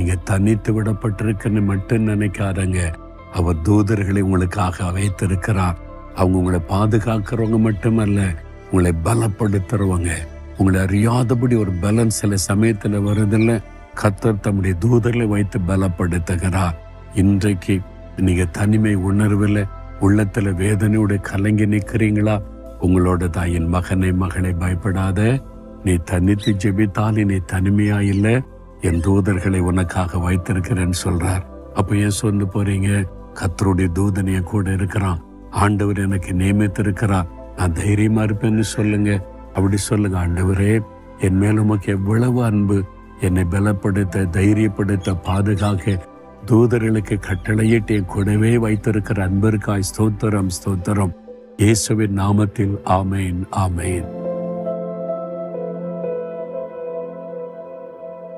நீங்க தனித்து விடப்பட்டிருக்குன்னு மட்டும் நினைக்காதங்க. அவர் தூதர்களை உங்களுக்காக வைத்திருக்கிறார் அவங்க உங்களை பாதுகாக்கிறவங்க மட்டுமல்ல உங்களை பலப்படுத்துறவங்க. உங்களை அறியாதபடி ஒரு பலன் சில சமயத்துல வருதில்ல கத்தர் தம்முடைய தூதர்களை வைத்து பலப்படுத்துகிறார். இன்றைக்கு நீங்க தனிமை உணர்வில் உள்ளத்துல வேதனையோட கலங்கி நிற்கிறீங்களா உங்களோட தாயின் மகனை மகளை பயப்படாத. நீ தனித்து ஜெபித்தால் நீ தனிமையா இல்லை. என் தூதர்களை உனக்காக வைத்திருக்கிறேன்னு சொல்றார். அப்ப ஏன் சொல்லு போறீங்க? கத்தருடைய தூதனைய கூட இருக்கிறான். ஆண்டவர் எனக்கு நியமித்திருக்கிறார். நான் தைரியமா இருப்பேன்னு சொல்லுங்க. அப்படி சொல்லுங்க ஆண்டவரே என் மேல உமக்கு எவ்வளவு அன்பு. என்னை பலப்படுத்த தைரியப்படுத்த பாதுகாக்க தூதர்களுக்கு கட்டளையிட்டு என் கூடவே வைத்திருக்கிற அன்பிற்காய் ஸ்தோத்திரம் ஸ்தோத்திரம். இயேசுவின் நாமத்தில் ஆமேன் ஆமேன்.